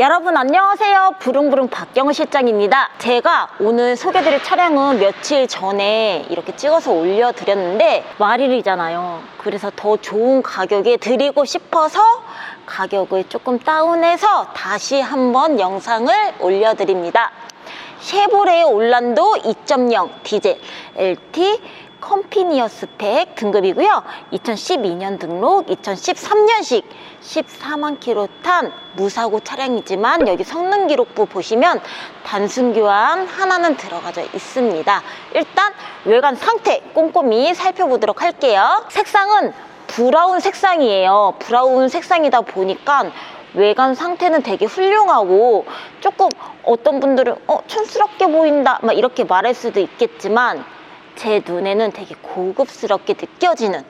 여러분 안녕하세요. 부릉부릉 박경우 실장입니다. 제가 오늘 소개드릴 차량은 며칠 전에 이렇게 찍어서 올려드렸는데 말일이잖아요. 그래서 더 좋은 가격에 드리고 싶어서 가격을 조금 다운해서 다시 한번 영상을 올려드립니다. 쉐보레 올란도 2.0 디젤 LT 컴피니어 스펙 등급이고요. 2012년 등록, 2013년식 14만 킬로 탄 무사고 차량이지만 여기 성능 기록부 보시면 단순 교환 하나는 들어가져 있습니다. 일단 외관 상태 꼼꼼히 살펴보도록 할게요. 색상은 브라운 색상이에요. 브라운 색상이다 보니까 외관 상태는 되게 훌륭하고 조금 어떤 분들은 어 촌스럽게 보인다 막 이렇게 말할 수도 있겠지만 제 눈에는 되게 고급스럽게 느껴지는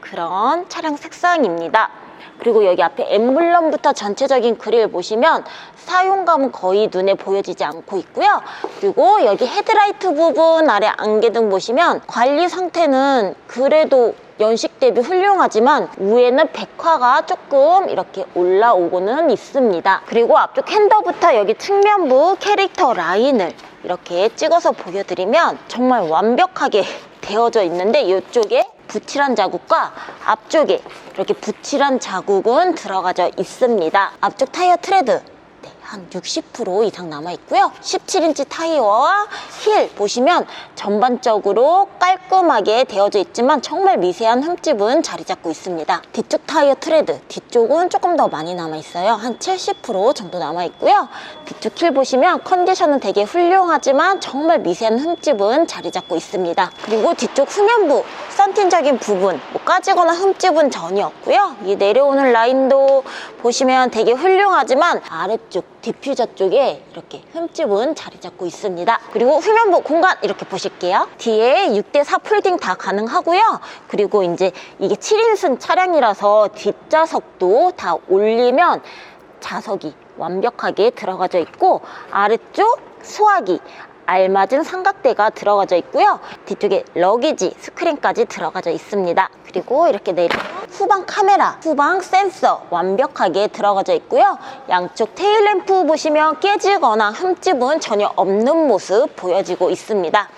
그런 차량 색상입니다. 그리고 여기 앞에 엠블럼부터 전체적인 그릴 보시면 사용감은 거의 눈에 보여지지 않고 있고요. 그리고 여기 헤드라이트 부분 아래 안개등 보시면 관리 상태는 그래도 연식 대비 훌륭하지만 위에는 백화가 조금 이렇게 올라오고는 있습니다. 그리고 앞쪽 핸더부터 여기 측면부 캐릭터 라인을 이렇게 찍어서 보여드리면 정말 완벽하게 되어져 있는데 이쪽에 붙칠한 자국과 앞쪽에 이렇게 붙칠한 자국은 들어가져 있습니다. 앞쪽 타이어 트레드 네, 한 60% 이상 남아 있고요. 17인치 타이어와 힐 보시면 전반적으로 깔끔하게 되어져 있지만 정말 미세한 흠집은 자리 잡고 있습니다. 뒤쪽 타이어 트레드 뒤쪽은 조금 더 많이 남아 있어요. 한 70% 정도 남아 있고요. 뒤쪽 힐 보시면 컨디션은 되게 훌륭하지만 정말 미세한 흠집은 자리 잡고 있습니다. 그리고 뒤쪽 후면부 썬틴적인 부분 뭐 까지거나 흠집은 전혀 없고요. 이 내려오는 라인도 보시면 되게 훌륭하지만 아래쪽 디퓨저 쪽에 이렇게 흠집은 자리 잡고 있습니다. 그리고 후면부 공간 이렇게 보실게요. 뒤에 6대4 폴딩 다 가능하고요. 그리고 이제 이게 7인승 차량이라서 뒷좌석도 다 올리면 좌석이 완벽하게 들어가져 있고 아래쪽 수화기 알맞은 삼각대가 들어가져 있고요. 뒤쪽에 러기지 스크린까지 들어가져 있습니다. 그리고 이렇게 내려 후방 카메라, 후방 센서 완벽하게 들어가져 있고요. 양쪽 테일램프 보시면 깨지거나 흠집은 전혀 없는 모습 보여지고 있습니다.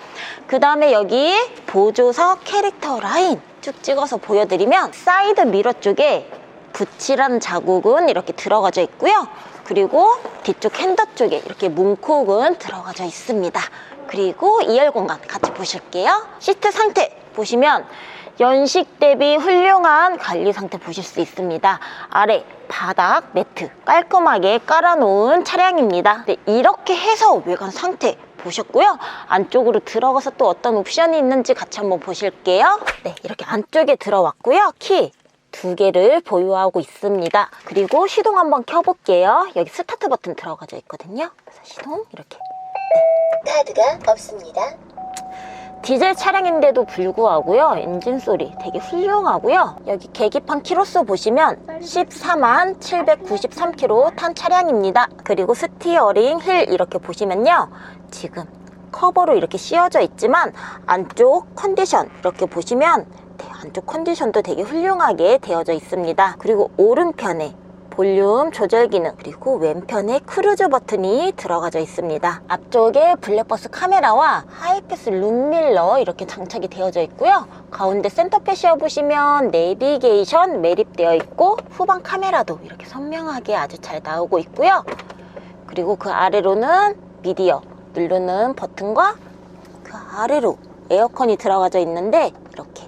그 다음에 여기 보조석 캐릭터 라인 쭉 찍어서 보여드리면 사이드 미러 쪽에 붙이란 자국은 이렇게 들어가져 있고요. 그리고 뒤쪽 핸더 쪽에 이렇게 문콕은 들어가져 있습니다. 그리고 2열 공간 같이 보실게요. 시트 상태 보시면 연식 대비 훌륭한 관리 상태 보실 수 있습니다. 아래 바닥 매트 깔끔하게 깔아놓은 차량입니다. 네, 이렇게 해서 외관 상태 보셨고요. 안쪽으로 들어가서 또 어떤 옵션이 있는지 같이 한번 보실게요. 네, 이렇게 안쪽에 들어왔고요. 키 두 개를 보유하고 있습니다. 그리고 시동 한번 켜볼게요. 여기 스타트 버튼 들어가져 있거든요. 그래서 시동 이렇게 카드가 없습니다. 디젤 차량인데도 불구하고요 엔진 소리 되게 훌륭하고요 여기 계기판 키로수 보시면 14만 793km 탄 차량입니다 그리고 스티어링 힐 이렇게 보시면요 지금 커버로 이렇게 씌워져 있지만 안쪽 컨디션 이렇게 보시면 네, 안쪽 컨디션도 되게 훌륭하게 되어져 있습니다. 그리고 오른편에 볼륨 조절 기능 그리고 왼편에 크루즈 버튼이 들어가져 있습니다. 앞쪽에 블랙버스 카메라와 하이패스 룸밀러 이렇게 장착이 되어져 있고요. 가운데 센터페시어 보시면 내비게이션 매립되어 있고 후방 카메라도 이렇게 선명하게 아주 잘 나오고 있고요. 그리고 그 아래로는 미디어 누르는 버튼과 그 아래로 에어컨이 들어가져 있는데 이렇게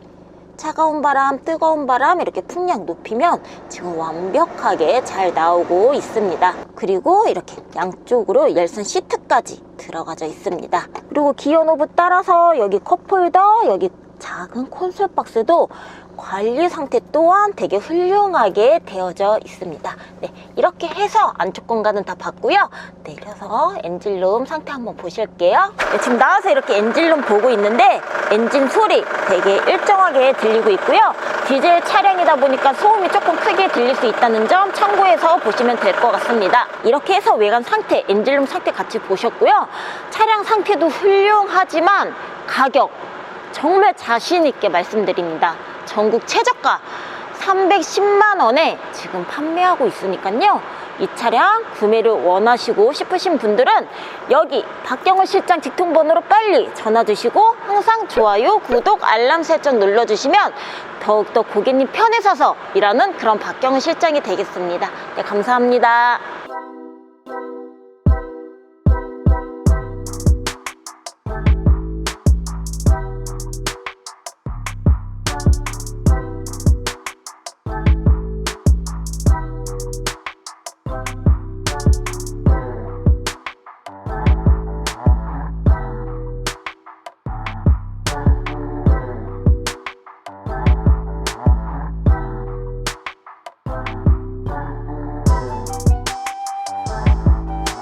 차가운 바람, 뜨거운 바람 이렇게 풍량 높이면 지금 완벽하게 잘 나오고 있습니다. 그리고 이렇게 양쪽으로 열선 시트까지 들어가져 있습니다. 그리고 기어 노브 따라서 여기 컵홀더, 여기 작은 콘솔 박스도 관리 상태 또한 되게 훌륭하게 되어져 있습니다. 네, 이렇게 해서 안쪽 공간은 다 봤고요. 내려서 엔진룸 상태 한번 보실게요. 네, 지금 나와서 이렇게 엔진룸 보고 있는데 엔진 소리 되게 일정하게 들리고 있고요. 디젤 차량이다 보니까 소음이 조금 크게 들릴 수 있다는 점 참고해서 보시면 될 것 같습니다. 이렇게 해서 외관 상태, 엔진룸 상태 같이 보셨고요. 차량 상태도 훌륭하지만 가격 정말 자신 있게 말씀드립니다. 전국 최저가 310만 원에 지금 판매하고 있으니까요. 이 차량 구매를 원하시고 싶으신 분들은 여기 박경호 실장 직통번호로 빨리 전화 주시고 항상 좋아요, 구독, 알람 설정 눌러주시면 더욱더 고객님 편에 서서 일하는 그런 박경호 실장이 되겠습니다. 네, 감사합니다.